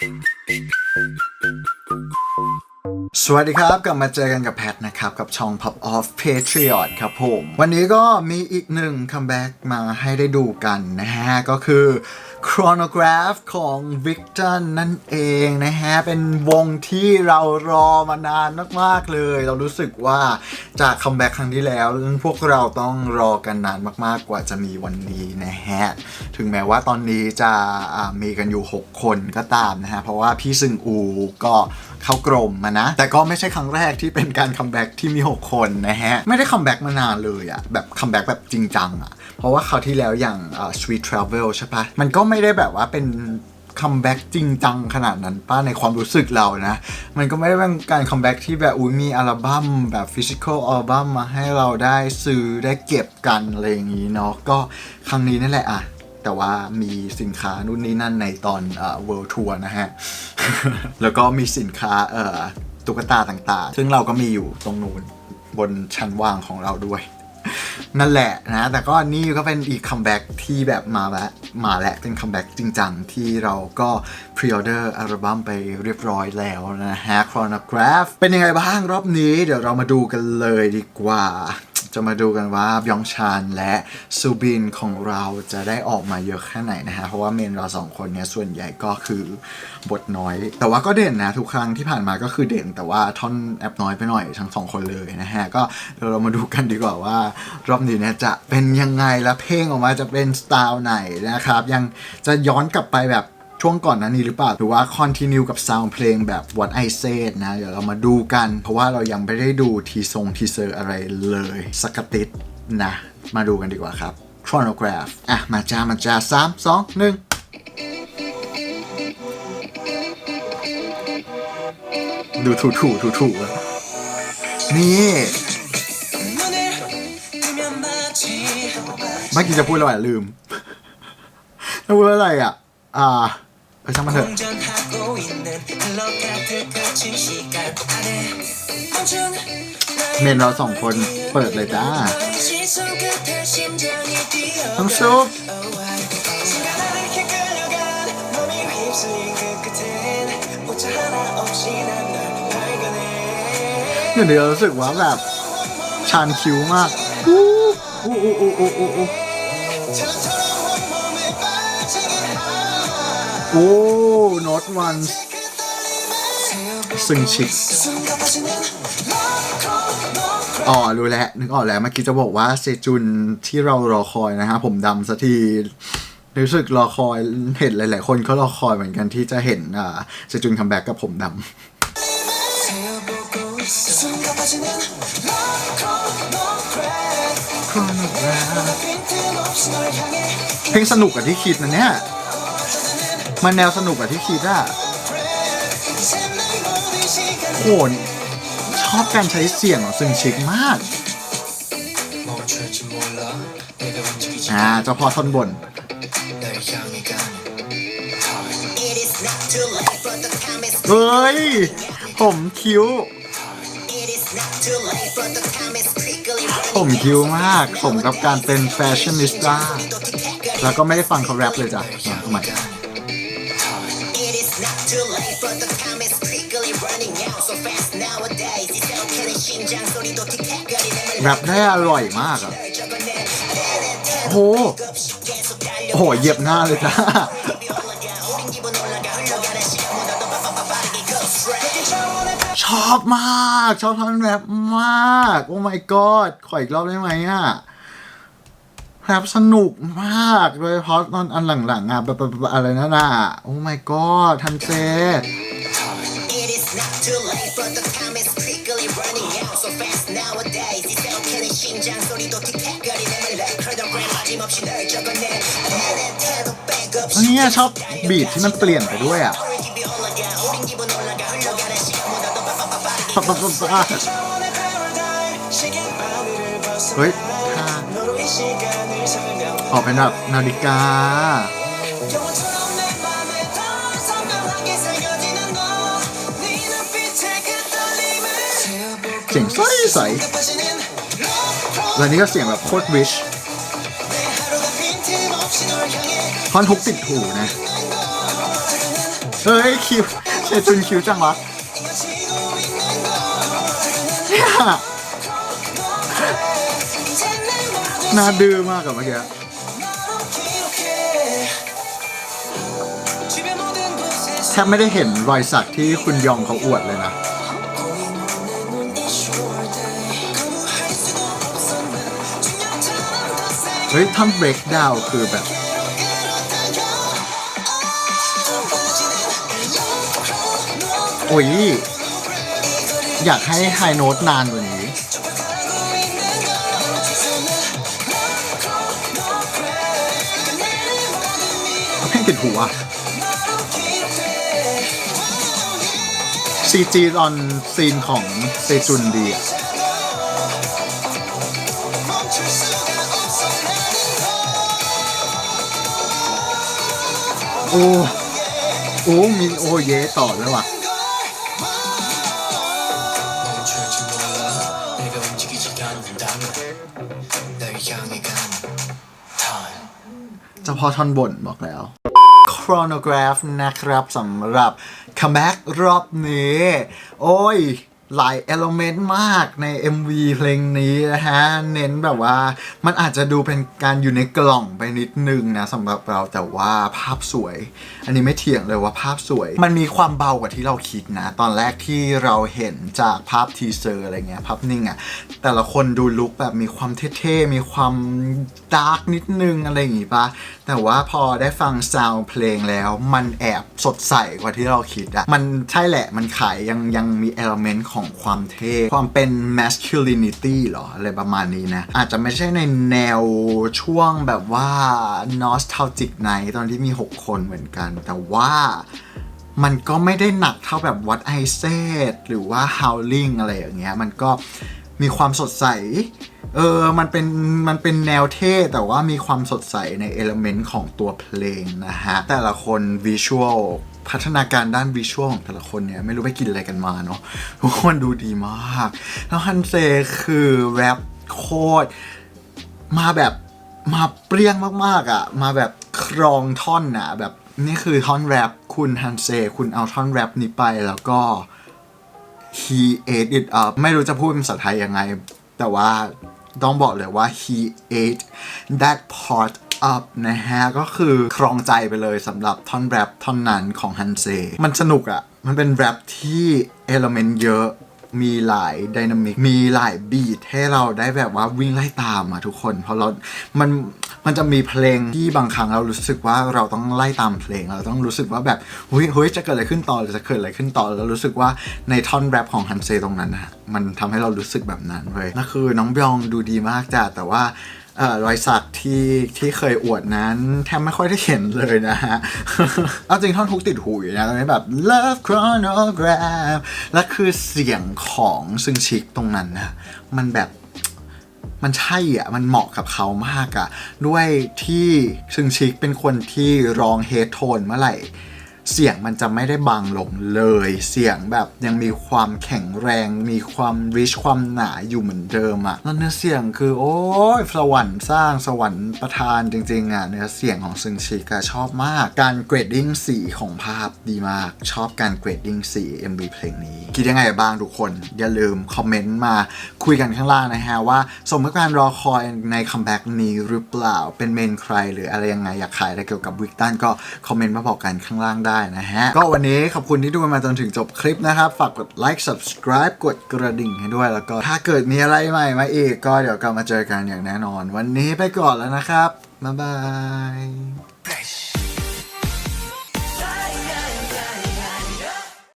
Thank you. สวัสดีครับ กลับมาเจอกันกับแพทนะครับ กับช่อง Pop Off Patriot ครับผม วันนี้ก็มีอีกหนึ่งคัมแบ็กมาให้ได้ดูกันนะฮะ ก็คือ Chronograph ของ Victor นั่นเองนะฮะ เป็นวงที่เรารอมานานมากๆเลย เรารู้สึกว่าจากคัมแบ็กครั้งที่แล้ว พวกเราต้องรอกันนานมากๆกว่าจะมีวันนี้นะฮะ ถึงแม้ว่าตอนนี้จะมีกันอยู่ 6 คนก็ตามนะฮะ เพราะว่าพี่ซึงอูก็ เข้ากรมมานะ แต่ก็ไม่ใช่ครั้งแรกที่เป็นการคัมแบ็กที่มี 6 คนนะฮะ ไม่ได้คัมแบ็กมานานเลยอะแบบคัมแบ็กแบบจริงจังอะเพราะว่าคราวที่แล้วอย่าง Sweet Travel ใช่ปะมันก็ไม่ได้แบบว่าเป็นคัมแบ็กจริงจังขนาดนั้นป้าในความรู้สึกเรานะ มันก็ไม่ได้เป็นการคัมแบ็กที่แบบอุ้ยมีอัลบั้มแบบฟิสิกอลอัลบั้มมาให้เราได้ซื้อได้เก็บกันอะไรอย่างนี้เนาะก็ครั้งนี้นั่นแหละอะ แต่ว่ามีสินค้านู่นนี่นั่นในตอนเอ่อ World Tour นะฮะ แล้วก็มีสินค้าเอ่อตุ๊กตาต่างๆ ซึ่งเราก็มีอยู่ตรงนู้นบนชั้นวางของเราด้วย นั่นแหละนะ แต่ก็นี่ก็เป็นอีกคัมแบ็กที่แบบมาแล้วมาแล้วเป็นคัมแบ็กจริงจังที่เราก็พรีออเดอร์อัลบั้มไปเรียบร้อยแล้วนะฮะ Chronograph เป็นยังไงบ้างรอบนี้ เดี๋ยวเรามาดูกันเลยดีกว่า จะมาดูกันว่าบยองชานและซูบินของเราจะได้ออกมาเยอะแค่ไหนนะฮะ เพราะว่าเมนเราสองคนเนี่ยส่วนใหญ่ก็คือบทน้อย แต่ว่าก็เด่นนะทุกครั้งที่ผ่านมาก็คือเด่น แต่ว่าท่อนแอบน้อยไปหน่อยทั้งสองคนเลยนะฮะ ก็เดี๋ยวเรามาดูกันดีกว่าว่ารอบนี้เนี่ยจะเป็นยังไงและเพลงออกมาจะเป็นสไตล์ไหนนะครับ ยังจะย้อนกลับไปแบบ ช่วงก่อนนั้นนี้หรือเปล่า หรือว่าคอนติเนียกับซาวด์เพลงแบบ What I Said นะ เดี๋ยวเรามาดูกัน เพราะว่าเรายังไม่ได้ดูทีทรงทีเซอร์อะไรเลยสักติดนะ มาดูกันดีกว่าครับ Chronograph อะ มาจ้า มาจ้าสามสองหนึ่งดูถูถูถูถูนี่เมื่อกี้จะพูดอะไรอะลืมจะพูดอะไรอะ อ่า เอช่างมันเถอะเมนเราสองคนเปิดเลยจ้าน้งซุปอยู่เดียวรู้สึกว่าแบบชานคิวมากอู้อู้อู้อู้อู้อู้ โอ้โน้ตวันซึ่งชิคอ๋อ รู้แล้ว นึกออกแล้วเมื่อกี้จะบอกว่าเซจุนที่เรารอคอยนะฮะ ผมดำสักทีรู้สึกรอคอยเห็นหลาย ๆ คนเขารอคอยเหมือนกันที่จะเห็นอ่าเซจุนคัมแบ็กกับผมดำเพลงสนุกกับที่คิดนะเนี่ย มันแนวสนุกอะที่คิดอะโอ้ชอบการใช้เสียงของซึงชิกมาก อ่าเจ้าพ่อท่อนบน เฮ้ย ผมคิ้ว ผมคิ้วมาก สมกับการเป็นแฟชั่นนิสต้า แล้วก็ไม่ได้ฟังเขาแรปเลยจ้ะทำไม แรปได้อร่อยมากอะโอ้โห โอ้โหเหยียบหน้าเลยจ้า ชอบมาก ชอบท่อนแรปมาก โอ้ my god ขออีกรอบได้ไหมอะแรปสนุกมากโดยเฉพาะตอนอันหลังๆอะแบบแบบอะไรนั่นอะโอ้ my god ทันเซ อันนี้ชอบบีทที่มันเปลี่ยนไปด้วยอะปั๊บปั๊บปั๊บปั๊บเฮ้ยท่าออกเป็นแบบนาฬิกา เสียงใสใสแล้วนี่ก็เสียงแบบโคตรวิชคอนทุกติดถูนะ เฮ้ยคิวเชจุนคิวจังวะน่าดื้อมากกับเมื่อกี้แทบไม่ได้เห็นรอยสักที่คุณยองเขาอวดเลยนะ เฮ้ยท่อนเบรกดาวคือแบบ โอ้ย อยากให้ไฮโน้ตนานกว่านี้เพลงติดหูอะซีจีตอนซีนของเซจุนดีอะ โอ้โอ้มินโอเยต่อแล้วว่ะเฉพาะท่อนบนบอกแล้ว chronograph นะครับสำหรับคัมแบ็กรอบนี้ โอ้ย หลาย element มากใน MV เพลงนี้นะฮะ เน้นแบบว่ามันอาจจะดูเป็นการอยู่ในกล่องไปนิดนึงนะสำหรับเราแต่ว่าภาพสวย อันนี้ไม่เถียงเลยว่าภาพสวย มันมีความเบากว่าที่เราคิดนะ ตอนแรกที่เราเห็นจากภาพทีเซอร์อะไรเงี้ยภาพนิ่งอะแต่ละคนดูลุคแบบมีความเท่ๆ มีความดาร์กนิดนึงอะไรอย่างงี้ปะแต่ว่าพอได้ฟังซาวด์เพลงแล้วมันแอบสดใสกว่าที่เราคิดอะมันใช่แหละมันขายยังยังมีเอลเมนต์ของความเท่ ความเป็น masculinity เหรอ อะไรประมาณนี้นะ อาจจะไม่ใช่ในแนวช่วงแบบว่า nostalgic night ตอนที่มี 6 คนเหมือนกัน แต่ว่ามันก็ไม่ได้หนักเท่าแบบวัดไอเซตหรือว่า howling อะไรอย่างเงี้ย มันก็มีความสดใส เออ มันเป็น มันเป็นแนวเท่ แต่ว่ามีความสดใสในเอลเมนต์ของตัวเพลงนะฮะ แต่ละคนวิชวล พัฒนาการด้านวิชวลของแต่ละคนเนี่ยไม่รู้ไปกินอะไรกันมาเนาะทุกคนดูดีมาก แล้วฮันเซคือแรปโคตรมาแบบมาเปรี้ยงมากๆอะ มาแบบครองท่อนอะ แบบนี่คือท่อนแรปคุณฮันเซคุณเอาท่อนแรปนี้ไปแล้วก็ he ate it up ไม่รู้จะพูดเป็นภาษาไทยยังไง แต่ว่าต้องบอกเลยว่า he ate that part up นะฮะ ก็คือครองใจไปเลยสำหรับท่อนแรปท่อนนั้นของฮันเซ มันสนุกอะ่ะ มันเป็นแรปที่เอลเมนต์เยอะมีหลายไดนามิก มีหลายบีทให้เราได้แบบว่าวิ่งไล่ตามอะทุกคน เพราะเรา มัน มันจะมีเพลงที่บางครั้งเรารู้สึกว่าเราต้องไล่ตามเพลง เราต้องรู้สึกว่าแบบเฮ้ยเฮ้ยจะเกิดอะไรขึ้นต่อจะเกิดอะไรขึ้นต่อ แล้วรู้สึกว่าในท่อนแรปของฮันเซตรงนั้นนะมันทำให้เรารู้สึกแบบนั้นเว้ยนั่นคือน้องบยองดูดีมากจ้ะ แต่ว่า รอยสักที่ที่เคยอวดนั้นแทบไม่ค่อยได้เห็นเลยนะฮะ เอาจริงท่อนทุกติดหูอยู่นะตรงนี้แบบ love chronograph และคือเสียงของซึงชิกตรงนั้นนะ มันแบบมันใช่อะ มันเหมาะกับเขามากอะ ด้วยที่ซึงชิกเป็นคนที่ร้องเฮดโทนเมื่อไหร่ เสียงมันจะไม่ได้บางลงเลย เสียงแบบยังมีความแข็งแรง มีความริชความหนาอยู่เหมือนเดิมอะแล้วเนื้อเสียงคือโอ้ยสวรรค์สร้างสวรรค์ประทานจริงๆอะเนื้อเสียงของซึงชิกะชอบมาก การเกรดดิ้งสีของภาพดีมาก ชอบการเกรดดิ้งสี MV เพลงนี้ คิดยังไงบ้างทุกคน อย่าลืมคอมเมนต์มาคุยกันข้างล่างนะฮะว่าสมกับการรอคอยในคัมแบ็กนี้หรือเปล่าเป็นเมนใครหรืออะไรยังไงอยากขายอะไรเกี่ยวกับวิกตันก็คอมเมนต์มาบอกกันข้างล่างได้นะฮะ ก็วันนี้ขอบคุณที่ดูมาจนถึงจบคลิปนะครับ ฝากกดไลค์ subscribe กดกระดิ่งให้ด้วย แล้วก็ถ้าเกิดมีอะไรใหม่มาอีก ก็เดี๋ยวกลับมาเจอกันอย่างแน่นอน วันนี้ไปก่อนแล้วนะครับบ๊ายบาย